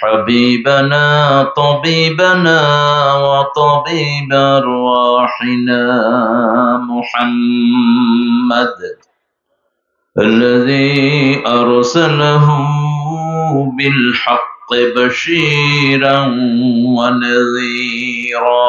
حبيبنا طبيبنا وطبيب أرواحنا محمد الذي أرسله بالحق بشيرا ونذيرا.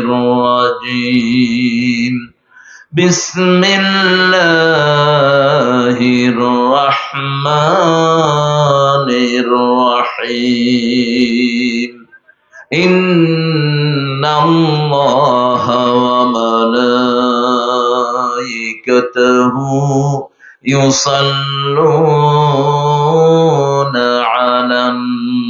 الرجيم. بسم الله الرحمن الرحيم. إن الله وملائكته يصلون على النبي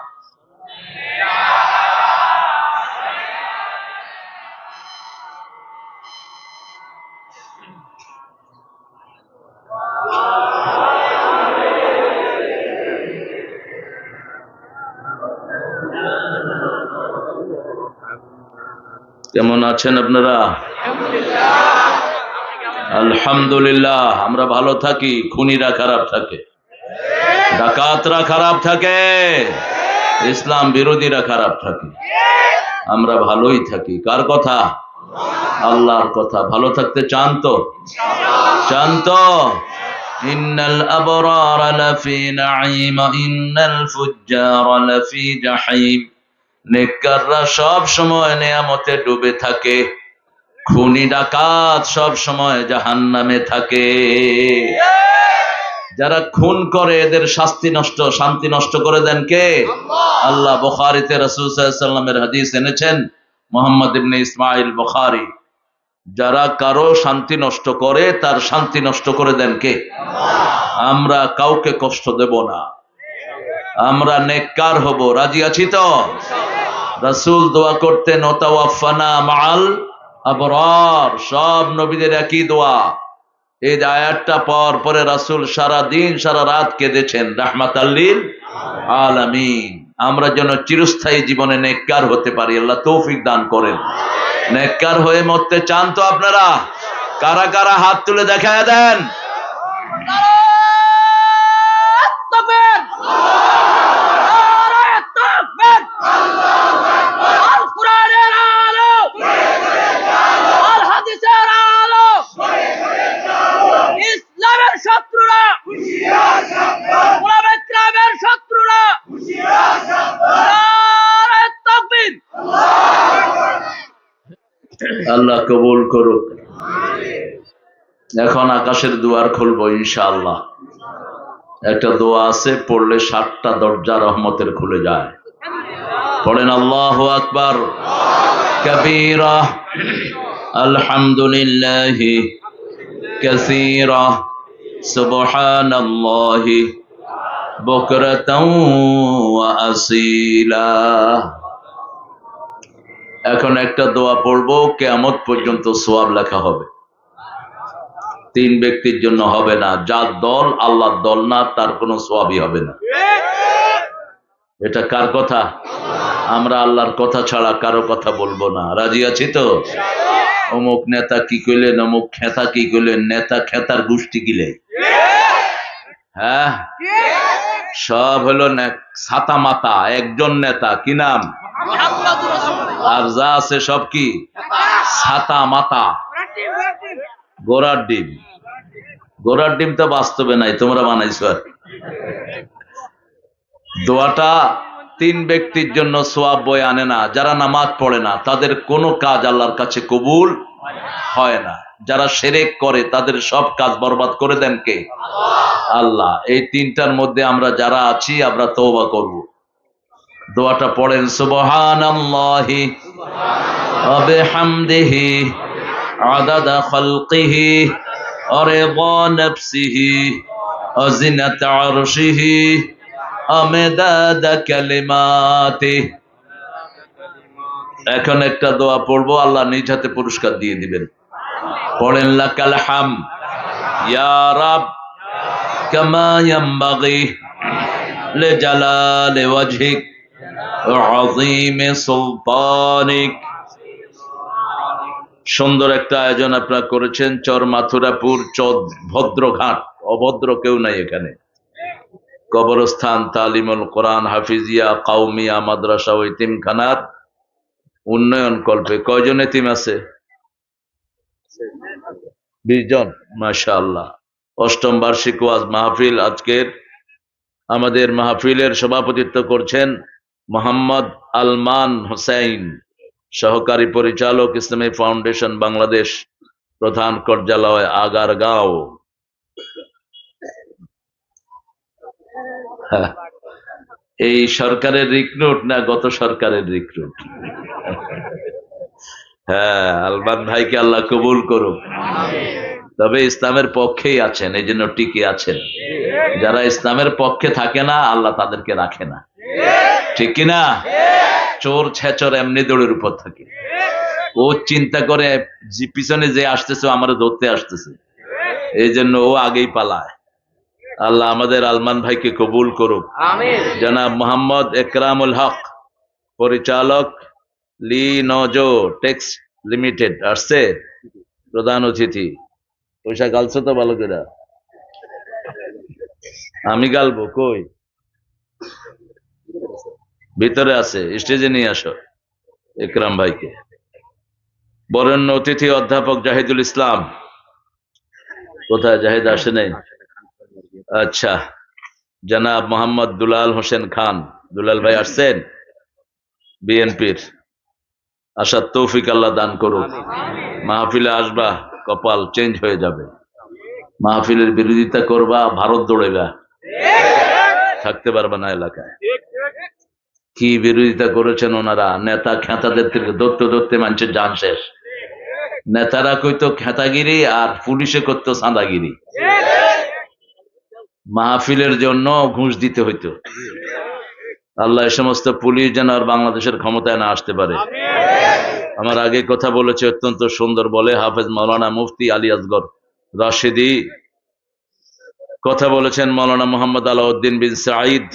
কেমন আছেন আপনারা? আলহামদুলিল্লাহ, আমরা ভালো থাকি, খুনিরা খারাপ থাকে, ডাকাতরা খারাপ থাকে, ইসলাম বিরোধীরা খারাপ থাকে। আমরা ভালোই থাকি। কার কথা? আল্লাহর কথা। ভালো থাকতে চান তো? চান তো? ইন্নাল আবরার লাফি নাঈম, ইন্নাল ফুজ্জার লাফি জাহিম। নেককাররা সব সময় নেয়ামতে ডুবে থাকে। খুনি ডাকাত সব সময় জাহান্নামে থাকে। যারা খুন করে এদের শাস্তি নষ্ট শান্তি নষ্ট করে দেন কে? আল্লাহ। বখারিতে রসুল সাল্লামের হাদিস এনেছেন মোহাম্মদ ইবনে ইসমাইল বখারি। যারা কারও শান্তি নষ্ট করে তার শান্তি নষ্ট করে দেন কে? আমরা কাউকে কষ্ট দেব না। আমরা নেককার হব। রাজি আছি তো? রাসূল দোয়া করতেন, ওতাওয়াফানা মাল আবরার সব নবীদের একই দোয়া। এই যে আয়াতটা পাওয়ার পরে রাসূল সারা দিন, সারা রাত কেঁদেছেন, রাহমাত আল্লিল আলামিন। আমরা যেন চিরস্থায়ী জীবনে নেককার হতে পারি, আল্লাহ তৌফিক দান করেন। নেককার হয়ে মরতে চান তো আপনারা? কারা কারা হাত তুলে দেখায় দেন? আল্লাহ কবুল করুক এখন আকাশের দুয়ার খুলবো ইনশাআল্লাহ একটা দোয়া আছে পড়লে সাতটা দরজা রহমতের খুলে যায় পড়েন আল্লাহ আকবার কবীরা আলহামদুলিল্লাহ كثيرا سبحان الله بكرة وأصيلا এখন একটা দোয়া পড়ব, কেয়ামত পর্যন্ত সোয়াব লেখা হবে। তিন ব্যক্তির জন্য হবে না, যার দল আল্লাহর দল না, তার কোনো সোয়াবই হবে না। এটা কার কথা? আমরা আল্লাহর কথা ছাড়া কারও কথা বলব না। রাজি আছি তো? অমুক নেতা কি করলেন, অমুক খেতা কি করলেন, নেতা খেতার গোষ্ঠী গিলে হ্যাঁ? সব হলো ছাতা মাতা একজন নেতা, কি নাম? আর যা আছে সব কি? ছাতা মাতা গোড়ার ডিম। গোড়ার ডিম তো বাস্তবে নাই, তোমরা বানাইছো আর। দোয়াটা তিন ব্যক্তির জন্য সোয়াব বই আনে না, যারা নামাজ পড়ে না, তাদের কোনো কাজ আল্লাহর কাছে কবুল হয় না। যারা সেরেক করে, তাদের সব কাজ বরবাদ করে দেন কে? আল্লাহ। এই তিনটার মধ্যে আমরা যারা আছি, আমরা তওবা করব। দোয়াটা পড়েন সুবহানাল্লাহি ওয়া বিহামদিহি আদাদা খালকিহি ওয়া রিদা নাফসিহি ওয়া জিনাতা আরশিহি আমেদাদা কালিমাতিহি এখন একটা দোয়া পড়বো আল্লাহ নিজ হাতে পুরস্কার দিয়ে দিবেন পড়েন লাকাল হাম ইয়া রাব কামা ইয়ামবাগি لجلال وجهك وعظيم سلطانك সুন্দর একটা আয়োজন আপনারা করেছেন চর মাথুরাপুর ভদ্রঘাট, অভদ্র কেউ নাই এখানে। কবরস্থান তালিমুল কোরআন হাফিজিয়া কাউমিয়া মাদ্রাসা ও ইতিমখানার উন্নয়ন কল্পে। কয়জন এতিম আছে? বিশ জন মাশা আল্লাহ অষ্টম বার্ষিক ওয়াজ মাহফিল আজকের। আমাদের মাহফিলের সভাপতিত্ব করছেন মোহাম্মদ আলমান হোসেন সহকারী পরিচালক ইসলামী ফাউন্ডেশন বাংলাদেশ প্রধান কার্যালয় আগারগাঁও। হ্যাঁ, এই সরকারের রিক্রুট না গত সরকারের রিক্রুট হ্যাঁ আলমান ভাইকে আল্লাহ কবুল করুক। তবে ইসলামের পক্ষেই আছেন এই জন্য টিকে আছেন। যারা ইসলামের পক্ষে থাকে না আল্লাহ তাদেরকে রাখে না। ঠিক কিনা? চোর ছেচর এমনি দৌড়ের উপর থাকে। ও চিন্তা করে পিছনে যে আসতেছে আমারে ধরতে আসতেছে। এই জন্য ও আগেই পালায়। আল্লাহ আমাদের আলমান ভাইকে কবুল করুক। জনাব মোহাম্মদ একরামুল হক পরিচালক লি নজো টেক্স লিমিটেড আসছে? প্রধান অতিথি। পয়সা গালছো তো ভালো করে। আমি গালবো কই? ভিতরে আছে, স্টেজে নিয়ে আসো, একরাম ভাইকে। বরেণ্য অতিথি অধ্যাপক জাহিদুল ইসলাম। কোথায়? জাহিদ আসে নাই? আচ্ছা জনাব মোহাম্মদ দুলাল হোসেন খান। দুলাল ভাই আসছেন? বিএনপির। আসার তৌফিক আল্লাহ দান করুক। মাহফিলে আসবা, কপাল চেঞ্জ হয়ে যাবে। মাহফিলের বিরোধিতা করবা, ভারত দৌড়েবা থাকতে পারবে না এলাকায়। কি বিরোধিতা করেছেন ওনারা? নেতা খেতাদের থেকে ধরতে ধরতে মানুষের যান শেষ। নেতারা কইতো খেতাগিরি আর পুলিশে করতো চাঁদাগিরি মাহফিলের জন্য ঘুষ দিতে হইতো। আল্লাহ সমস্ত পুলিশ যেন আর বাংলাদেশের ক্ষমতায় না আসতে পারে। আমার আগে কথা বলেছে, অত্যন্ত সুন্দর বলে হাফেজ মৌলানা মুফতি আলী আসগর রাশেদি। কথা বলেছেন মৌলানা মোহাম্মদ আলাউদ্দিন বিন সাঈদ।